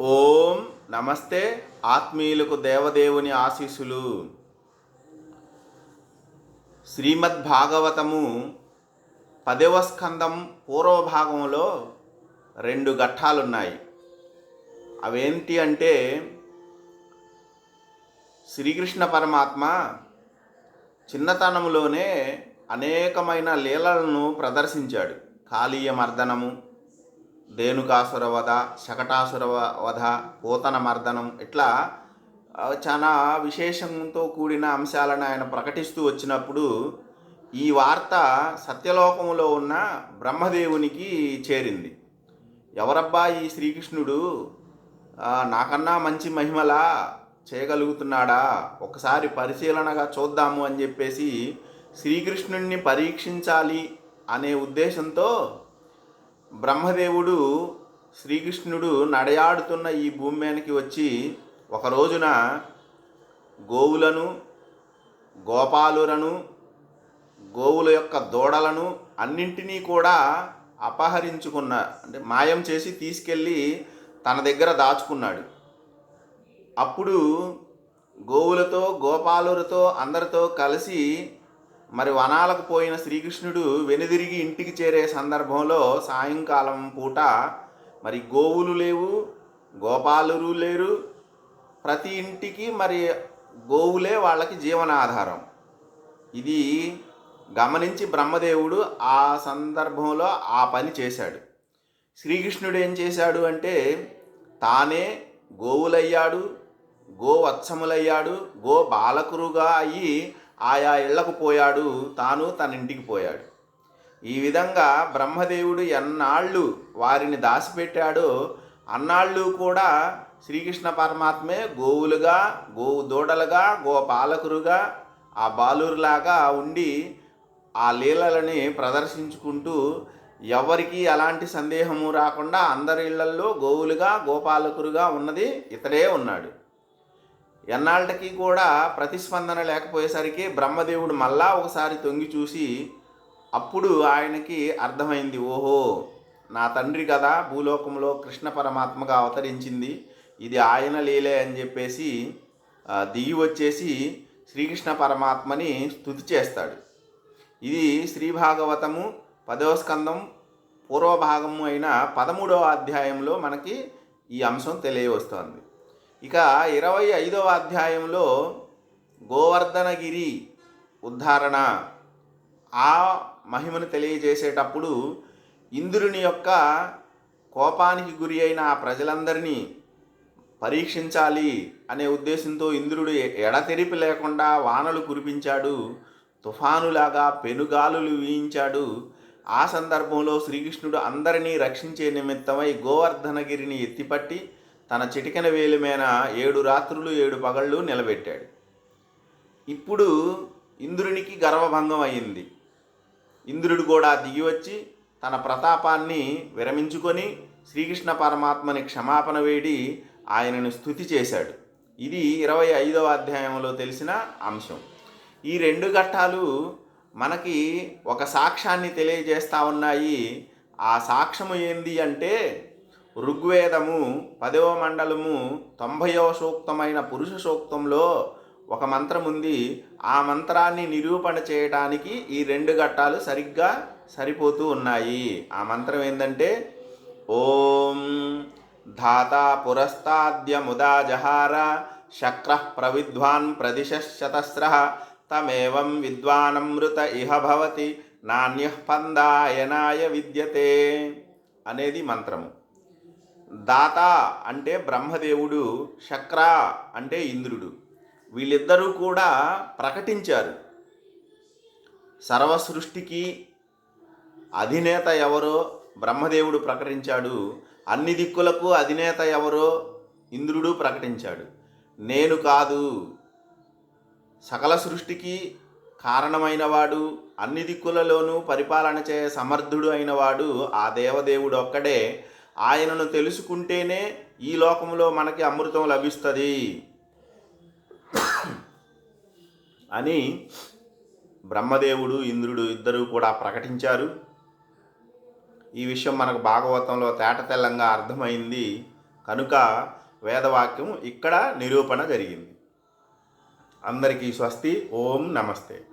ఓం నమస్తే ఆత్మీయులకు దేవదేవుని ఆశీస్సులు. శ్రీమద్ భాగవతము పదవ స్కందం పూర్వభాగంలో రెండు ఘట్టాలున్నాయి. అవేంటి అంటే శ్రీకృష్ణ పరమాత్మ చిన్నతనంలోనే అనేకమైన లీలలను ప్రదర్శించాడు. కాళీయ మర్దనము రేణుకాసుర వధ శకటాసుర వధ పోతన మర్దనం ఇట్లా చాలా విశేషంతో కూడిన అంశాలను ఆయన ప్రకటిస్తూ వచ్చినప్పుడు ఈ వార్త సత్యలోకంలో ఉన్న బ్రహ్మదేవునికి చేరింది. ఎవరబ్బా ఈ శ్రీకృష్ణుడు? నాకన్నా మంచి మహిమలా చేయగలుగుతున్నాడా? ఒకసారి పరిశీలనగా చూద్దాము అని చెప్పేసి శ్రీకృష్ణుణ్ణి పరీక్షించాలి అనే ఉద్దేశంతో బ్రహ్మదేవుడు శ్రీకృష్ణుడు నడయాడుతున్న ఈ భూమి మీదకి వచ్చి ఒక రోజున గోవులను గోపాలులను గోవుల యొక్క దూడలను అన్నింటినీ కూడా అపహరించుకున్న అంటే మాయం చేసి తీసుకెళ్ళి తన దగ్గర దాచుకున్నాడు. అప్పుడు గోవులతో గోపాలులతో అందరితో కలిసి మరి వనాలకు పోయిన శ్రీకృష్ణుడు వెనుదిరిగి ఇంటికి చేరే సందర్భంలో సాయంకాలం పూట మరి గోవులు లేవు గోపాలురు లేరు. ప్రతి ఇంటికి మరి గోవులే వాళ్ళకి జీవనాధారం. ఇది గమనించి బ్రహ్మదేవుడు ఆ సందర్భంలో ఆ పని చేశాడు. శ్రీకృష్ణుడు ఏం చేశాడు అంటే తానే గోవులయ్యాడు గోవత్సములయ్యాడు గో బాలకురుగా అయ్యి ఆయా ఇళ్ళకు పోయాడు తాను తన ఇంటికి పోయాడు. ఈ విధంగా బ్రహ్మదేవుడు ఎన్నాళ్ళు వారిని దాచిపెట్టాడో అన్నాళ్ళు కూడా శ్రీకృష్ణ పరమాత్మే గోవులుగా గోవు దూడలుగా గోపాలకురుగా ఆ బాలురులాగా ఉండి ఆ లీలలని ప్రదర్శించుకుంటూ ఎవరికి ఎలాంటి సందేహము రాకుండా అందరి ఇళ్ళల్లో గోవులుగా గోపాలకురుగా ఉన్నది ఇతడే ఉన్నాడు. ఎన్నాళ్ళకి కూడా ప్రతిస్పందన లేకపోయేసరికి బ్రహ్మదేవుడు మళ్ళా ఒకసారి తొంగి చూసి అప్పుడు ఆయనకి అర్థమైంది ఓహో నా తండ్రి కదా భూలోకంలో కృష్ణ పరమాత్మగా అవతరించింది ఇది ఆయన లీలే అని చెప్పేసి దిగి వచ్చేసి శ్రీకృష్ణ పరమాత్మని స్తుతి చేస్తాడు. ఇది శ్రీ భాగవతము పదవ స్కందం పూర్వభాగము అయిన పదమూడవ అధ్యాయంలో మనకి ఈ అంశం తెలియవస్తోంది. ఇక ఇరవై ఐదవ అధ్యాయంలో గోవర్ధనగిరి ఉద్ధారణ. ఆ మహిమను తెలియజేసేటప్పుడు ఇంద్రుని యొక్క కోపానికి గురి అయిన ఆ ప్రజలందరినీ పరీక్షించాలి అనే ఉద్దేశంతో ఇంద్రుడు ఎడతెరిపి లేకుండా వానలు కురిపించాడు తుఫానులాగా పెనుగాలులు వీయించాడు. ఆ సందర్భంలో శ్రీకృష్ణుడు అందరినీ రక్షించే నిమిత్తమై గోవర్ధనగిరిని ఎత్తిపట్టి తన చిటికెన వేలి మీద ఏడు రాత్రులు ఏడు పగళ్ళు నిలబెట్టాడు. ఇప్పుడు ఇంద్రునికి గర్వభంగం అయింది. ఇంద్రుడు కూడా దిగి వచ్చి తన ప్రతాపాన్ని విరమించుకొని శ్రీకృష్ణ పరమాత్మని క్షమాపణ వేడి ఆయనను స్థుతి చేశాడు. ఇది ఇరవై ఐదవ అధ్యాయంలో తెలిసిన అంశం. ఈ రెండు ఘట్టాలు మనకి ఒక సాక్ష్యాన్ని తెలియజేస్తా ఉన్నాయి. ఆ సాక్ష్యము ఏంది అంటే ఋగ్వేదము పదవ మండలము తొంభైవ సూక్తమైన పురుష సూక్తంలో ఒక మంత్రం ఉంది. ఆ మంత్రాన్ని నిరూపణ చేయడానికి ఈ రెండు ఘట్టాలు సరిగ్గా సరిపోతూ ఉన్నాయి. ఆ మంత్రం ఏంటంటే ఓం ధాత పురస్తాద్య ముదా జహార శక్ర ప్రవిద్వాన్ ప్రదిశతస్ర తమేవం విద్వానమృత ఇహ భవతి నాణ్య పందాయనాయ విద్యతే అనేది మంత్రము. దాత అంటే బ్రహ్మదేవుడు శక్ర అంటే ఇంద్రుడు. వీళ్ళిద్దరూ కూడా ప్రకటించారు. సర్వ సృష్టికి అధినేత ఎవరో బ్రహ్మదేవుడు ప్రకటించాడు. అన్ని దిక్కులకు అధినేత ఎవరో ఇంద్రుడు ప్రకటించాడు. నేను కాదు. సకల సృష్టికి కారణమైనవాడు అన్ని దిక్కులలోనూ పరిపాలన చే సమర్థుడు అయినవాడు ఆ దేవదేవుడు ఒక్కడే. ఆయనను తెలుసుకుంటేనే ఈ లోకంలో మనకి అమృతం లభిస్తుంది. అని బ్రహ్మదేవుడు ఇంద్రుడు ఇద్దరూ కూడా ప్రకటించారు. ఈ విషయం మనకు భాగవతంలో తేటతెల్లంగా అర్థమైంది. కనుక వేదవాక్యం ఇక్కడ నిరూపణ జరిగింది. అందరికీ స్వస్తి. ఓం నమస్తే.